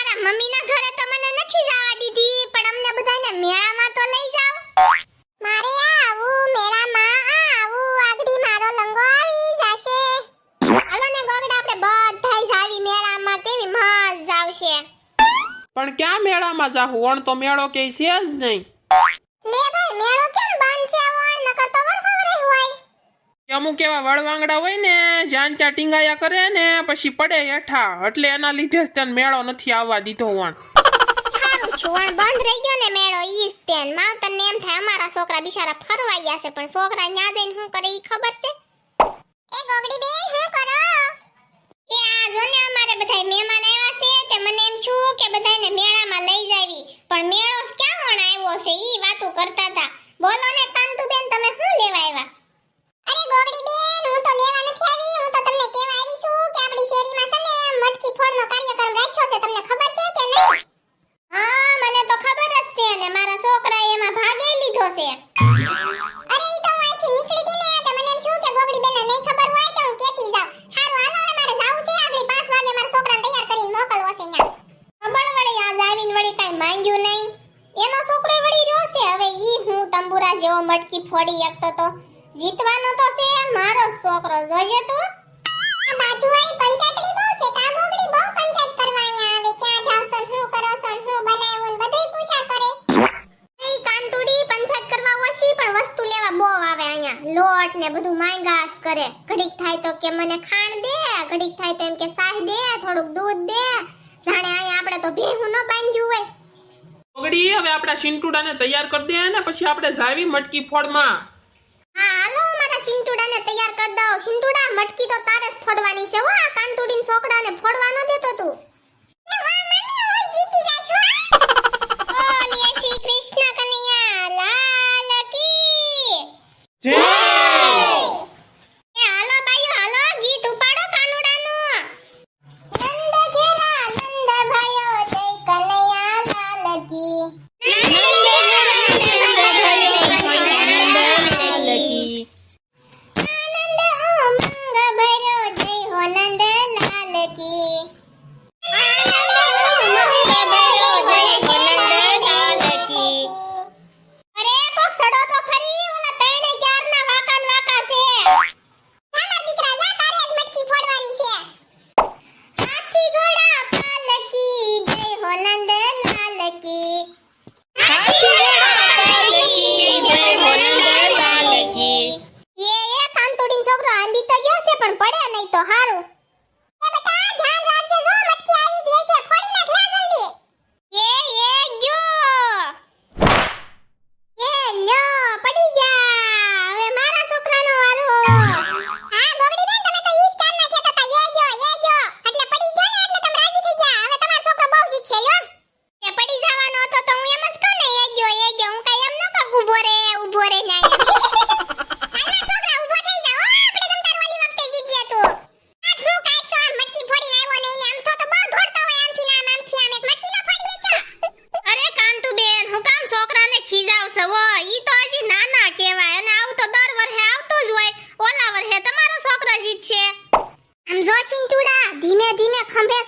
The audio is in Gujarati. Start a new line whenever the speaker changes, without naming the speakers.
મારા મમ્મીના ઘરે તો મને નથી જવા દીધી પણ અમને બધાને મેળામાં તો લઈ જાવ મારે આવું મેળામાં આવું આગડી મારો લંગો આવી જશે. હાલો ને ગોગડા આપણે બધાય જાવી મેળામાં કેવી મજા આવશે.
પણ ક્યાં મેળામાં જાવું વણ તો મેળો કે છે જ નહીં.
લે ભાઈ મેળો કેમ બંધ છે? વણ નકર તો વરહવરે હોય.
અમુક એવા વળવાંગડા હોય ને જ્યાં ત્યાં ટીંગાયા કરે ને, પછી પડે હેઠા. એટલે એના લીધે જ તેને મેળો નથી આવવા દીધો વણ.
સારું બંધ રહી ગયો ને મેળો, ઈ તેન. માવતરને એમ થાય, અમારા છોકરા બિચારા ફરવા ગયા છે, પણ છોકરા ન્યા જઈને શું કરે, ઈ ખબર છે? એ ગોગડી બેન, શું કરો? એ આ જો ને અમારે બધાય મહેમાન આવ્યા છે, તે મને એમ છું કે બધાયને મેળામાં લઈ જાવી. પણ મેળો ક્યાં વણ આવ્યો છે, ઈ વાતો કરતા હતા બોલો ને ઈ હું તંબુરા જેવો મટકી ફોડી શકતો તો જીતવાનો તો છે મારો છોકરો જોઈએ તો. આ બાજુવાળી પંચાયતડી બહુ છે કા ગોગડી બહુ પંચાયત કરવા અહીંયા આવે. ક્યાં જાવ છો શું કરો છો શું બનાવ્યું ને બધુંય પૂછા કરે. ઈ કાંતુડી પંચાયત કરવા ઓછી પણ વસ્તુ લેવા બહુ આવે અહીંયા. લોટ ને બધું માંગાસ કરે. ઘડીક થાય તો કે મને ખાંડ દે ઘડીક થાય તો એમ કે સાહ દે થોડુંક દૂધ દે. જાણે અહીંયા આપણે તો ભેહું ન બાંધ્યું હોય.
પગડી, હવે આપણા સિંટુડાને તૈયાર કરી દે ને પછી આપણે જાવી મટકી ફોડમાં.
હા, હાલો મારા સિંટુડાને તૈયાર કરી દઉં. સિંટુડા, મટકી તો તારે જ ફોડવાની છે હો. આ કાંતુડીન છોકરાને ફોડવા ન દેતો તું. ધીમે ધીમે ખંભે